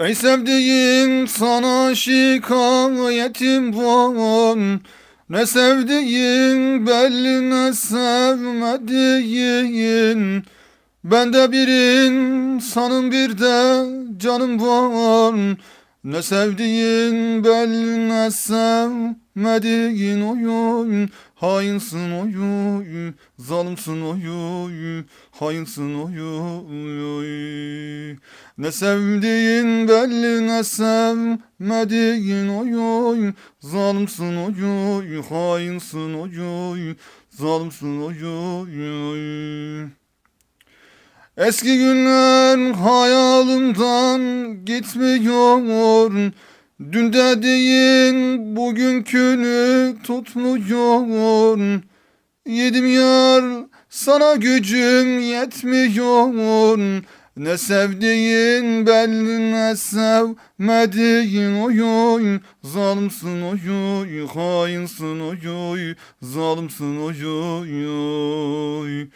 Ey sevdiğim sana şikayetim var. Ne sevdiğin belli ne sevmediğin. Bende bir insanın bir de canım var. Ne sevdiğin belli ne sevmediğin oy Hainsin oy oy Zalimsin oy oy Hainsin oy oy Ne sevdiğin belli ne sevmediğin oy oy. Zalimsin oy oy Hainsin oy Zalimsin oy Eski günler hayalimden gitmiyor. Dün dediğin bugünkünü tutmuyor. Yedim yar sana gücüm yetmiyor Ne sevdiğin belli ne sevmediğin oy oy Zalimsin oy oy hainsin oy oy Zalimsin oy oy oy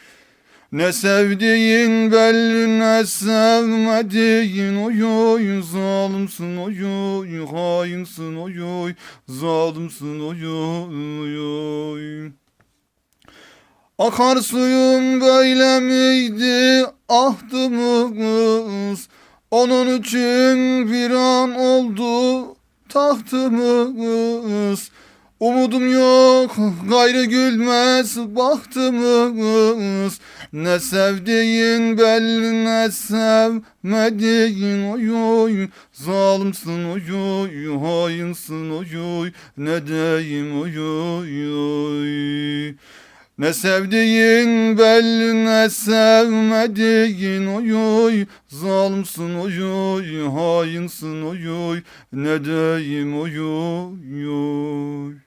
ne sevdiğin belli ne sevmediğin oy oy Zalimsin oy oy hainsin oy oy Zalimsin oy oy Akarsuyum böyle miydi? Ahtımız Onun için bir an oldu. Tahtımız Umudum yok gayrı gülmez. Bahtımız Ne sevdiğin belli ne sevmediğin. Oy oy Zalimsin oy oy hainsin oy oy. Ne diyeyim oy oy oy ne sevdiğin belli ne sevmediğin oy oy hainsin oy oy Ne oy oy